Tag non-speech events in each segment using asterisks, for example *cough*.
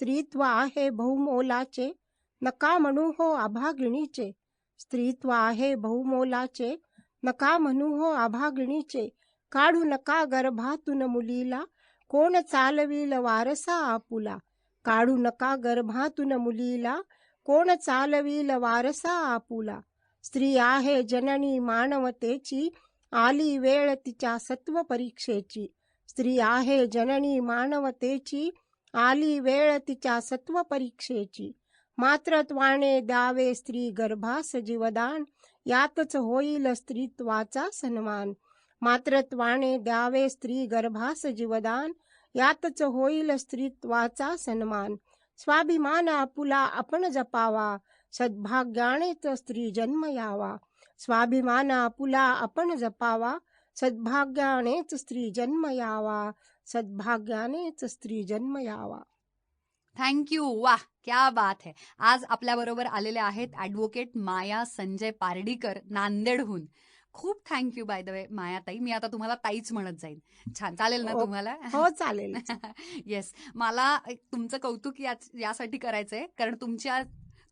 स्त्रीत्व आहे बहुमोलाचे नका म्हणू हो अभागिणीचे. स्त्रीत्व आहे बहुमोलाचे नका म्हणू हो आभागिणीचे काढू नका गर्भातून मुलीला कोण चालविल वारसा आपुला. काढू नका गर्भातून मुलीला कोण चालविल वारसा आपुला. स्त्री आहे जननी मानवतेची आली वेळ तिच्या सत्व परीक्षेची. स्त्री आहे जननी मानवतेची आली वेळ तिच्या सत्व परीक्षेची. मात्रत्वाने द्यावे स्त्री गर्भास जीवदान. यातच होईल स्त्रीत्वाचा सन्मान. मात्रत्वाने द्यावे स्त्री गर्भास जीवदान. यातच होईल स्त्रीत्वाचा सन्मान. स्वाभिमान आपुला आपण जपावा. सद्भाग्यानेच स्त्री जन्म यावा. स्वाभिमान आपुला आपण जपावा. सद्भाग्यानेच स्त्री जन्म यावा. सद्भाग्यानेच स्त्री जन्म यावा. थँक्यू वाह क्या बात है. आज आपल्या बरोबर आलेले आहेत ऍडव्होकेट माया संजय पारडीकर नांदेडहून. खूप thank you by the way Maya tai मी आता तुम्हाला ताईच म्हणत जाईन. छान चालेल ना हो. तुम्हाला? हो चालेल. *laughs* येस मला तुमचं कौतुक यासाठी करायचंय कारण तुमच्या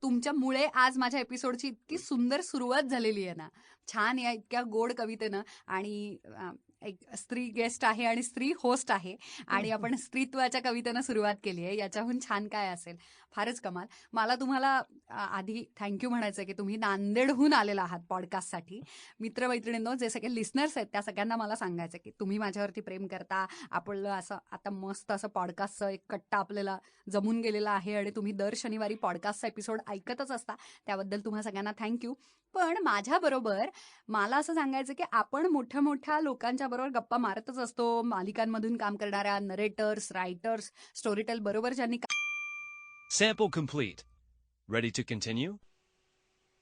तुमच्यामुळे आज माझ्या एपिसोडची इतकी सुंदर सुरुवात झालेली आहे ना. छान या इतक्या गोड कवितेनं आणि एक स्त्री गेस्ट आहे आणि स्त्री होस्ट आहे. आणि आपण स्त्रीत्वाच्या कवितेनं सुरुवात केली आहे. याच्याहून छान काय असेल? फारच कमाल. मला तुम्हाला आधी थँक्यू म्हणायचं की तुम्ही नांदेडहून आलेला आहात पॉडकास्टसाठी मित्रमैत्रिणींनो जे सगळे लिस्नर्स आहेत त्या सगळ्यांना मला सांगायचं की तुम्ही माझ्यावरती प्रेम करता. आपलं असं आता मस्त असं पॉडकास्टचं एक कट्टा आपल्याला जमून गेलेला आहे आणि तुम्ही दर शनिवारी पॉडकास्टचा एपिसोड ऐकतच असता. त्याबद्दल तुम्हा सगळ्यांना थँक्यू पण माझ्याबरोबर मला असं सांगायचं की आपण मोठ्या मोठ्या लोकांच्या बरोबर गप्पा मारतच असतो. मालिकांमधून काम करणाऱ्या नरेटर्स रायटर्स स्टोरीटेल बरोबर ज्यांनी sample complete ready to continue